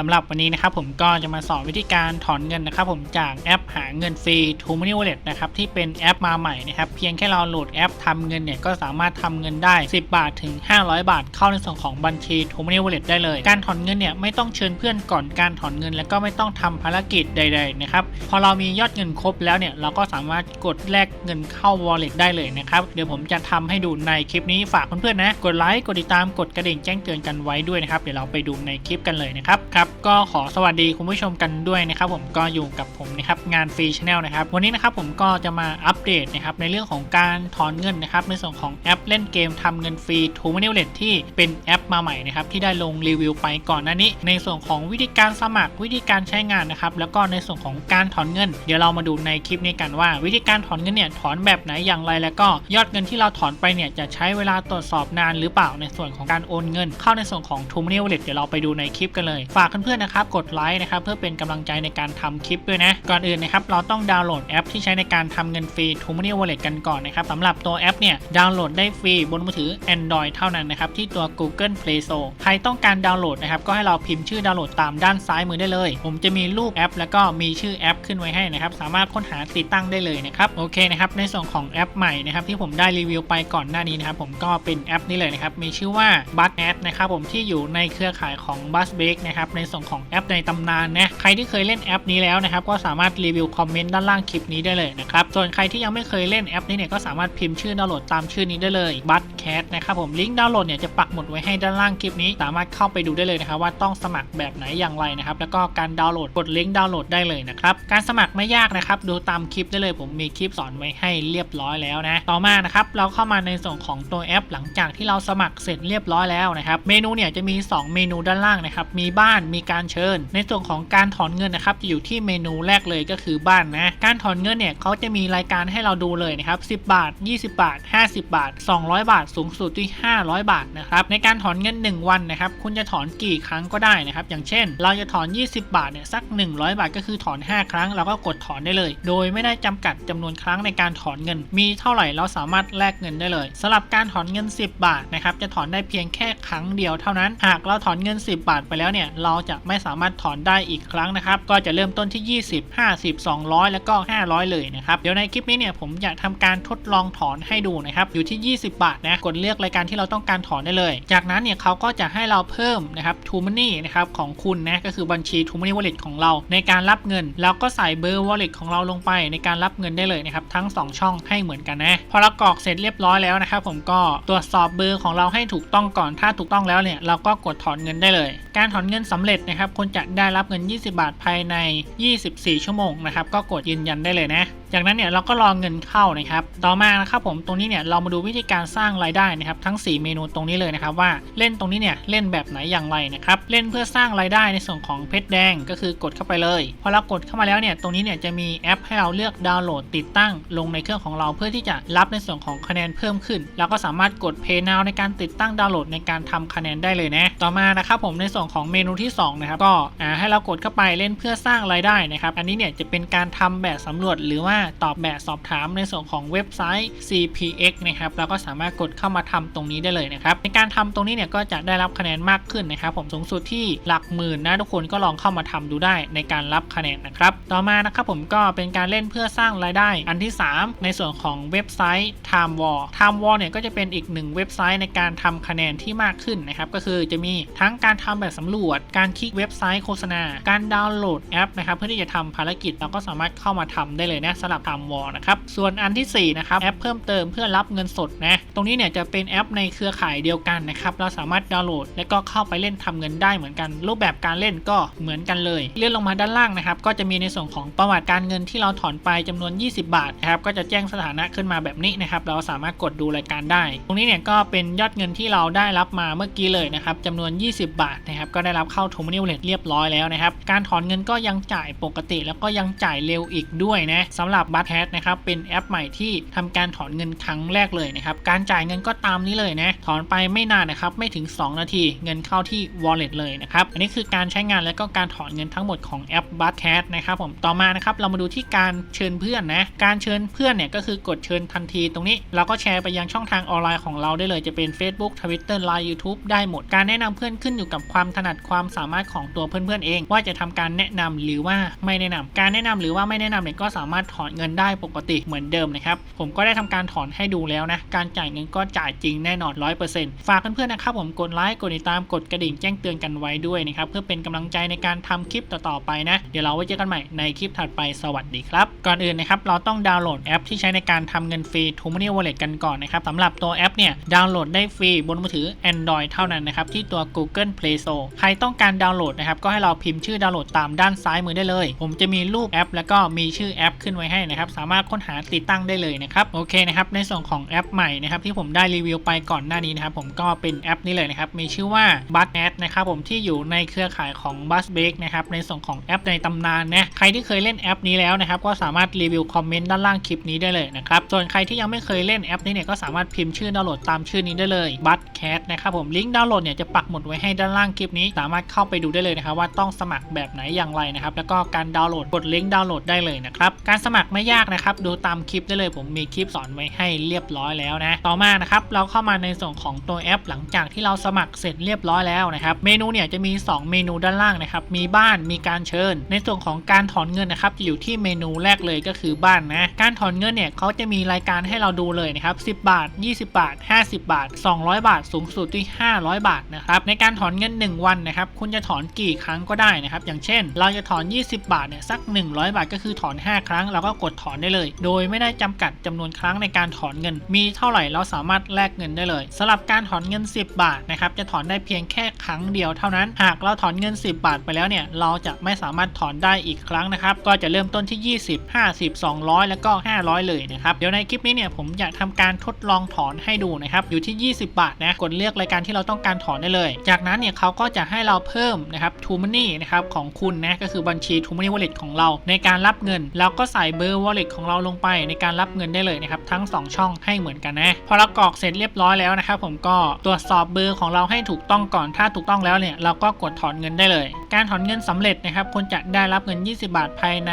สำหรับวันนี้นะครับผมก็จะมาสอนวิธีการถอนเงินนะครับผมจากแอปหาเงินฟรี t o m o n e y Wallet นะครับที่เป็นแอปมาใหม่นะครับเพียงแค่เราโหลดแอปทำเงินเนี่ยก็สามารถทำเงินได้ 10 บาทถึง 500 บาท เข้าในส่วนของบัญชี t o m o n e y Wallet ได้เลย การถอนเงินเนี่ยไม่ต้องเชิญเพื่อนก่อนการถอนเงิน แล้วก็ไม่ต้องทำภารกิจใด ๆ นะครับพอเรามียอดเงินครบแล้วเนี่ยเราก็สามารถกดแลกเงินเข้า Wallet ได้เลยนะครับเดี๋ยวผมจะทำให้ดูในคลิปนี้ฝากเพื่อนๆนะกดไลค์กดติดตามกดกระดิ่งแจ้งเตือนกันไว้ด้วยนะครับเดี๋ยวเราไปดูในคลิปกันเลยนะครับครับก็ขอสวัสดีคุณผู้ชมกันด้วยนะครับผมก็อยู่กับผมนะครับงานฟรีชาแนลนะครับวันนี้นะครับผมก็จะมาอัปเดตนะครับในเรื่องของการถอนเงินนะครับในส่วนของแอปเล่นเกมทำเงินฟรี t o m o n e y Wallet ที่เป็นแอปมาใหม่นะครับที่ได้ลงรีวิวไปก่อนหน้านี้ ในส่วนของวิธีการสมัครวิธีการใช้งานนะครับแล้วก็ในส่วนของการถอนเงิน เดี๋ยวเรามาดูในคลิปนี้กันว่า วิธีการถอนเงินเนี่ยถอนแบบไหนอย่างไร แล้วก็ยอดเงินที่เราถอนไปเนี่ยจะใช้เวลาตรวจสอบนานหรือเปล่าในส่วนของการโอนเงิน เข้าในส่วนของ t o m o n e y Wallet เดี๋ยวเราไปดูในคลิปกันเลยฝากเพื่อนๆนะครับกดไลค์นะครับเพื่อเป็นกำลังใจในการทำคลิปด้วยนะ ก่อนอื่นนะครับเราต้องดาวน์โหลดแอปที่ใช้ในการทำเงินฟรี t o m o n e y Wallet กันก่อนนะครับสำหรับตัวแอปเนี่ยดาวน์โหลดได้ฟรีบนมือถือ Android เท่านั้นนะครับที่ตัว Google Play Store ใครต้องการดาวน์โหลดนะครับก็ให้เราพิมพ์ชื่อดาวน์โหลดตามด้านซ้ายมือได้เลย ผมจะมีรูปแอป แล้วก็มีชื่อแอปขึ้นไว้ให้นะครับสามารถค้นหาติดตั้งได้เลยนะครับโอเคนะครับในส่วนของแอปใหม่นะครับที่ผมได้รีวิวไปก่อนหน้านี้นะครับผมก็เป็นแอปนี้เลยนะครับมีชื่อว่า b u z a d นะครับผมที่อยู่ในเครือข่ายของ b u z b a k นะครับในส่วนของแอปในตำนานนะใครที่เคยเล่นแอปนี้แล้วนะครับก็สามารถรีวิวคอมเมนต์ด้านล่างคลิปนี้ได้เลยนะครับส่วนใครที่ยังไม่เคยเล่นแอปนี้เนี่ยก็สามารถพิมพ์ชื่อดาวน์โหลดตามชื่อนี้ได้เลย b u z c a t นะครับผมลิงก์ดาวน์โหลดเนี่ยจะปักหมุดไว้ให้ด้านล่างคลิปนี้ สามารถเข้าไปดูได้เลยนะครับว่าต้องสมัครแบบไหนอย่างไรนะครับแล้วก็การดาวน์โหลดกดลิงก์ดาวน์โหลดได้เลยนะครับการสมัครไม่ยากนะครับดูตามคลิปได้เลย ผมมีคลิปสอนไว้ให้เรียบร้อยแล้วนะต่อมานะครับเราเข้ามาในส่วนของตัวแอป หลังจากที่เราสมัครเสร็จเรียบร้อยแล้วนะครับเมนูเนี่ยจะมี 2 เมนูด้านล่างนะครับมีบ้านมีการเชิญ ในส่วนของการถอนเงินนะครับจะอยู่ที่เมนูแรกเลยก็คือบ้านนะ การถอนเงินเนี่ยเขาจะมีรายการให้เราดูเลยนะครับ 10 บาท 20 บาท 50 บาท 200 บาท สูงสุดที่ 500 บาทนะครับในการถอนเงิน 1 วันนะครับคุณจะถอนกี่ครั้งก็ได้นะครับอย่างเช่น เราจะถอน 20 บาทเนี่ยสัก 100 บาทก็คือถอน 5 ครั้งเราก็กดถอนได้เลย โดยไม่ได้จำกัดจำนวนครั้งในการถอนเงิน มีเท่าไหร่เราสามารถแลกเงินได้เลยสำหรับการถอนเงิน 10 บาทนะครับจะถอนได้เพียงแค่ครั้งเดียวเท่านั้น หากเราถอนเงิน 10 บาทไปแล้วเนี่ยเราจะไม่สามารถถอนได้อีกครั้งนะครับ ก็จะเริ่มต้นที่ 20 50 200 แล้วก็ 500 เลยนะครับ เดี๋ยวในคลิปนี้เนี่ยผมจะทำการทดลองถอนให้ดูนะครับ อยู่ที่ 20 บาทนะ กดเลือกรายการที่เราต้องการถอนได้เลย จากนั้นเนี่ยเขาก็จะให้เราเพิ่มนะครับ t o m o n e y นะครับของคุณนะ ก็คือบัญชี t o m o n e y Wallet ของเรา ในการรับเงินแล้วก็ใส่เบอร์ Wallet ของเราลงไป ในการรับเงินได้เลยนะครับทั้ง 2 ช่องให้เหมือนกันนะ พอเรากรอกเสร็จเรียบร้อยแล้วนะครับผมก็ตรวจสอบเบอร์ของเราให้ถูกต้องก่อน ถ้าถูกต้องแล้วเนี่ยเราก็กดถอนเงินได้เลย การถอนเงินสำเร็จนะครับคุณจะได้รับเงิน 20 บาทภายใน 24 ชั่วโมงนะครับก็กดยืนยันได้เลยนะ จากนั้นเนี่ยเราก็รอเงินเข้านะครับ ต่อมานะครับผมตรงนี้เนี่ยเรามาดูวิธีการสร้างรายได้นะครับทั้ง 4 เมนูตรงนี้เลยนะครับว่าเล่นตรงนี้เนี่ยเล่นแบบไหนอย่างไรนะครับเล่นเพื่อสร้างรายได้ในส่วนของเพชรแดงก็คือกดเข้าไปเลยพอเรากดเข้ามาแล้วเนี่ยตรงนี้เนี่ยจะมีแอปให้เราเลือกดาวน์โหลดติดตั้ง ลงในเครื่องของเราเพื่อที่จะรับในส่วนของคะแนนเพิ่มขึ้นเราก็สามารถกด Pay Now ในการติดตั้งดาวน์โหลดในการทำคะแนนได้เลยนะต่อมานะครับผมในส่วนของเมนูที่2นะครับก็ให้เรากดเข้าไปเล่นเพื่อสร้างรายได้นะครับอันนี้เนี่ยจะเป็นการทำแบบสำรวจหรือว่าตอบแบบสอบถามในส่วนของเว็บไซต์ CPX นะครับเราก็สามารถกดเข้ามาทำตรงนี้ได้เลยนะครับในการทำตรงนี้เนี่ยก็จะได้รับคะแนนมากขึ้นนะครับผมสูงสุดที่หลักหมื่นนะทุกคนก็ลองเข้ามาทำดูได้ในการรับคะแนนนะครับต่อมานะครับผมก็เป็นการเล่นเพื่อสร้างรายได้ อันที่ 3 ในส่วนของเว็บไซต์ Time War Time War เนี่ยก็จะเป็นอีกหนึ่งเว็บไซต์ในการทำคะแนนที่มากขึ้นนะครับก็คือจะมีทั้งการทำแบบสำรวจ การคลิกเว็บไซต์โฆษณา การดาวน์โหลดแอปนะครับเพื่อที่จะทำภารกิจเราก็สามารถเข้ามาทำได้เลยนะสำหรับ Time War นะครับ ส่วนอันที่ 4 นะครับ แอปเพิ่มเติมเพื่อรับเงินสดนะ ตรงนี้เนี่ยจะเป็นแอปในเครือข่ายเดียวกันนะครับ เราสามารถดาวน์โหลด และก็เข้าไปเล่นทำเงินได้เหมือนกัน รูปแบบการเล่นก็เหมือนกันเลย เลื่อนลงมาด้านล่างนะครับ ก็จะมีในส่วนของประวัติการเงินที่เราถอนไปจำนวน 20 บาทนะครับ ก็จะแจ้งสถานะขึ้นมาแบบนี้นะครับ เราสามารถกดดูรายการได้ ตรงนี้เนี่ยก็เป็นยอดเงินที่เราได้รับมาเมื่อกี้เลยนะครับจำนวน 20 บาทนะครับ ก็ได้รับเข้า t o m o n e y Wallet เรียบร้อยแล้วนะครับ การถอนเงินก็ยังจ่ายปกติ แล้วก็ยังจ่ายเร็วอีกด้วยนะสำหรับำหรับบัตแ a ทนะครับเป็นแอปใหม่ที่ทำการถอนเงินครั้งแรกเลยนะครับการจ่ายเงินก็ตามนี้เลยนะถอนไปไม่นานนะครับไม่ถึง 2 นาที เงินเข้าที่ wallet เลยนะครับอันนี้คือการใช้งานและก็การถอนเงินทั้งหมดของแอปบัตแ a ทนะครับผมต่อมานะครับเรามาดูที่การเชิญเพื่อนนะการเชิญเพื่อนเนี่ยก็คือกดเชิญทันทีตรงนี้ เราก็แชร์ไปยังช่องทางออนไลน์ของเราได้เลยจะเป็น Facebook Twitter Line YouTube ได้หมดการแนะนำเพื่อนขึ้นอยู่กับความถนัดความสามารถของตัวเพื่อนๆเอง ว่าจะทำการแนะนำหรือว่าไม่แนะนำการแนะนำหรือว่าไม่แนะนำเนี่ยก็สามารถถอนเงินได้ปกติเหมือนเดิมนะครับ ผมก็ได้ทำการถอนให้ดูแล้วนะ การจ่ายเงินก็จ่ายจริงแน่นอน 100%ฝากเพื่อนๆนะครับผมกดไลค์กดติดตามกดกระดิ่งแจ้งเตือนกันไว้ด้วยนะครับ เพื่อเป็นกำลังใจในการทำคลิปต่อๆไปนะ เดี๋ยวเราไว้เจอกันใหม่ในคลิปถัดไปสวัสดีครับ ก่อนอื่นนะครับเราต้องดาวน์โหลดแอปที่ใช้ในการทำเงินฟรี t o m o n e y Wallet กันก่อนนะครับสำหรับตัวแอปเนี่ยดาวน์โหลดได้ฟรีบนมือถือ Android เท่านั้นนะครับที่ตัว Google Play Store ใครต้องการดาวน์โหลดนะครับก็ให้เราพิมพ์ชื่อดาวน์โหลดตามด้านซ้ายมือได้เลย ผมจะมีรูปแอป แล้วก็มีชื่อแอปขึ้นไว้ให้นะครับ สามารถค้นหาติดตั้งได้เลยนะครับโอเคนะครับในส่วนของแอปใหม่นะครับที่ผมได้รีวิวไปก่อนหน้านี้นะครับผมก็เป็นแอปนี้เลยนะครับมีชื่อว่า b u z a d นะครับผมที่อยู่ในเครือข่ายของ b u z b a k นะครับในส่วนของแอปในตำนานนะใครที่เคยเล่นแอปนี้แล้วนะครับก็สามารถรีวิวคอมเมนต์ด้านล่างคลิปนี้ได้เลยนะครับส่วนใครที่ยังไม่เคยเล่นแอปนี้เนี่ยก็สามารถพิมพ์ชื่อดาวน์โหลดตามชื่อนี้ได้เลย b u z c a t นะครับผมลิงก์ดาวน์โหลดเนี่ยจะปักหมุดไว้ให้ด้านล่างคลิปนี้ สามารถเข้าไปดูได้เลยนะครับว่าต้องสมัครแบบไหนอย่างไรนะครับแล้วก็การดาวน์โหลดกดลิงก์ดาวน์โหลดได้เลยนะครับการสมัครไม่ยากนะครับ ดูตามคลิปได้เลยผมมีคลิปสอนไว้ให้เรียบร้อยแล้วนะ ต่อมานะครับเราเข้ามาในส่วนของตัวแอป หลังจากที่เราสมัครเสร็จเรียบร้อยแล้วนะครับเมนูเนี่ยจะมี 2 เมนูด้านล่างนะครับมีบ้านมีการเชิญ ในส่วนของการถอนเงินนะครับจะอยู่ที่เมนูแรกเลยก็คือบ้านนะการถอนเงินเนี่ยเขาจะมีรายการให้เราดูเลยนะครับ10 บาท 20 บาท 50 บาท 200 บาท สูงสุดที่ 500 บาทนะครับในการถอนเงิน 1 วันนะครับคุณจะถอนกี่ครั้งก็ได้นะครับอย่างเช่น เราจะถอน 20 บาทเนี่ยสัก 100 บาทก็คือถอน 5 ครั้งเราก็กดถอนได้เลย โดยไม่ได้จำกัดจำนวนครั้งในการถอนเงิน มีเท่าไหร่เราสามารถแลกเงินได้เลยสำหรับการถอนเงิน 10 บาทนะครับจะถอนได้เพียงแค่ครั้งเดียวเท่านั้น หากเราถอนเงิน 10 บาทไปแล้วเนี่ยเราจะไม่สามารถถอนได้อีกครั้งนะครับก็จะเริ่มต้นที่ 20 50 200 แล้วก็ 500 เลยนะครับเดี๋ยวในคลิปนี้เนี่ยผมจะทำการทดลองถอนให้ดูนะครับอยู่ที่ 20 บาทนะกดเลือกรายการที่เราต้องการถอนได้เลย จากนั้นเนี่ยเขาก็จะให้เราเพิ่มนะครับ t o Money นะครับของคุณนะก็คือบัญชี t o Money Wallet ของเราในการรับเงินเราก็ใส่เบอร์ Wallet ของเราลงไปในการรับเงินได้เลยนะครับทั้ง 2 ช่องให้เหมือนกันนะพอเรากรอกเสร็จเรียบร้อยแล้วนะครับผมก็ตรวจสอบเบอร์ของเราให้ถูกต้องก่อนถ้าถูกต้องแล้วเนี่ยเราก็กดถอนเงินได้เลย การถอนเงินสำเร็จนะครับคุณจะได้รับเงิน 20 บาทภายใน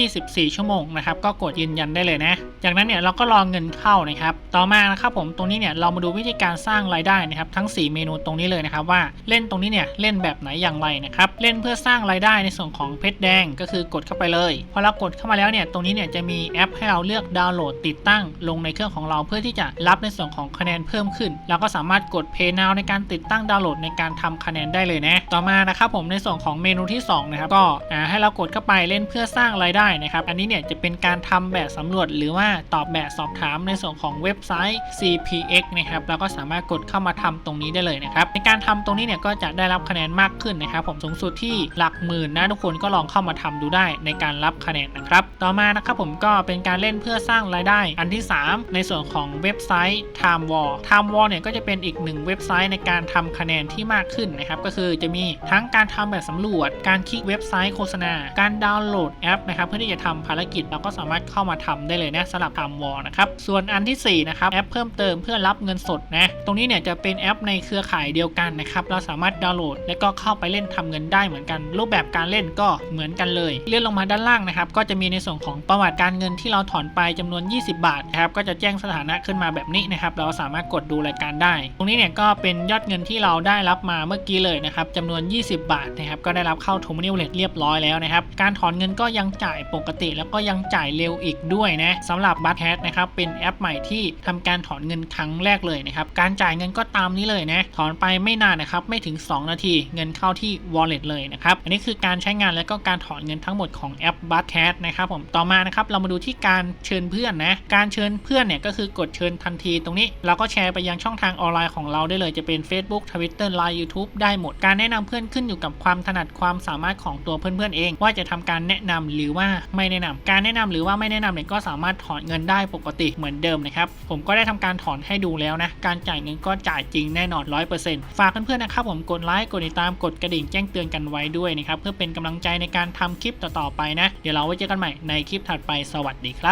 24 ชั่วโมงนะครับก็กดยืนยันได้เลยนะ จากนั้นเนี่ยเราก็รอเงินเข้านะครับต่อมานะครับผมตรงนี้เนี่ยเรามาดูวิธีการสร้างรายได้นะครับทั้ง 4 เมนูตรงนี้เลยนะครับว่าเล่นตรงนี้เนี่ยเล่นแบบไหนอย่างไรนะครับเล่นเพื่อสร้างรายได้ในส่วนของเพชรแดงก็คือกดเข้าไปเลยพอเรากดเข้ามาแล้วเนี่ยตรงนี้เนี่ยจะมีแอปให้เราเลือกดาวน์โหลดติดตั้งลงในเครื่องของเราเพื่อที่จะรับในส่วนของคะแนนเพิ่มขึ้น เราก็สามารถกด Pay Now ในการติดตั้งดาวน์โหลดในการทำคะแนนได้เลยนะ ต่อมานะครับผมในส่วนของเมนูที่2นะครับก็ให้เรากดเข้าไปเล่นเพื่อสร้างรายได้นะครับ อันนี้เนี่ยจะเป็นการทำแบบสำรวจหรือว่าตอบแบบสอบถามในส่วนของเว็บไซต์ CPX นะครับเราก็สามารถกดเข้ามาทำตรงนี้ได้เลยนะครับในการทำตรงนี้เนี่ยก็จะได้รับคะแนนมากขึ้นนะครับผมสูงสุดที่หลักหมื่นนะทุกคนก็ลองเข้ามาทำดูได้ในการรับคะแนนนะครับ ต่อมานะครับผมก็เป็นการเล่นเพื่อสร้างรายได้ อันที่ 3 ในส่วนของเว็บไซต์ Time War Time War เนี่ยก็จะเป็นอีกหนึ่งเว็บไซต์ในการทำคะแนนที่มากขึ้นนะครับก็คือจะมีทั้งการทำแบบสำรวจ การคลิกเว็บไซต์โฆษณา การดาวน์โหลดแอปนะครับเพื่อที่จะทำภารกิจเราก็สามารถเข้ามาทำได้เลยนะสำหรับ Time War นะครับส่วนอันทีสี่4นะครับแอปเพิ่มเติมเพื่อรับเงินสดนะตรงนี้เนี่ยจะเป็นแอปในเครือข่ายเดียวกันนะครับเราสามารถดาวน์โหลด และก็เข้าไปเล่นทำเงินได้เหมือนกัน รูปแบบการเล่นก็เหมือนกันเลย เลื่อนลงมาด้านล่างนะครับก็จะมีในส่วนของประวัติการเงินที่เราถอนไปจำนวน 20 บาทนะครับก็จะแจ้งสถานะขึ้นมาแบบนี้นะครับเราสามารถกดดูรายการได้ ตรงนี้เนี่ยก็เป็นยอดเงินที่เราได้รับมาเมื่อกี้เลยนะครับจำนวน 20 บาทนะครับก็ได้รับเข้า t o m o n e y Wallet เรียบร้อยแล้วนะครับการถอนเงินก็ยังจ่ายปกติ แล้วก็ยังจ่ายเร็วอีกด้วยนะสำหรับ b u t h a t นะครับเป็นแอปใหม่ที่ทำการถอนเงินครั้งแรกเลยนะครับการจ่ายเงินก็ตามนี้เลยนะถอนไปไม่นานนะครับไม่ถึง 2 นาที เงินเข้าที่ wallet เลยนะครับอันนี้คือการใช้งานและก็การถอนเงินทั้งหมดของแอป b u t c a t นะครับผมต่อมานะครับเรามาดูที่การเชิญเพื่อนนะการเชิญเพื่อนเนี่ยก็คือกดเชิญทันทีตรงนี้เราก็แชร์ไปยังช่องทางออนไลน์ของเราได้เลยจะเป็น Facebook Twitter Line YouTube ได้หมดการแนะนำเพื่อนขึ้นอยู่กับความถนัดความสามารถของตัวเพื่อนๆเอง ว่าจะทำการแนะนำหรือว่าไม่แนะนำการแนะนำหรือว่าไม่แนะนำเนี่ยก็สามารถถอนเงินได้ปกติเหมือนเดิมนะครับผมก็ได้ทำการถอนให้ดูแล้วนะการจ่ายเงินก็จ่ายจริงแน่นอน100%ฝากเพื่อนๆนะครับผมกดไลค์กดติดตามกดกระดิ่งแจ้งเตือนกันไว้ด้วยนะครับเพื่อเป็นกำลังใจในการทำคลิปต่อๆไปนะ เดี๋ยวเราไว้เจอกันใหม่ในคลิปลิปถัดไปสวัสดีครับ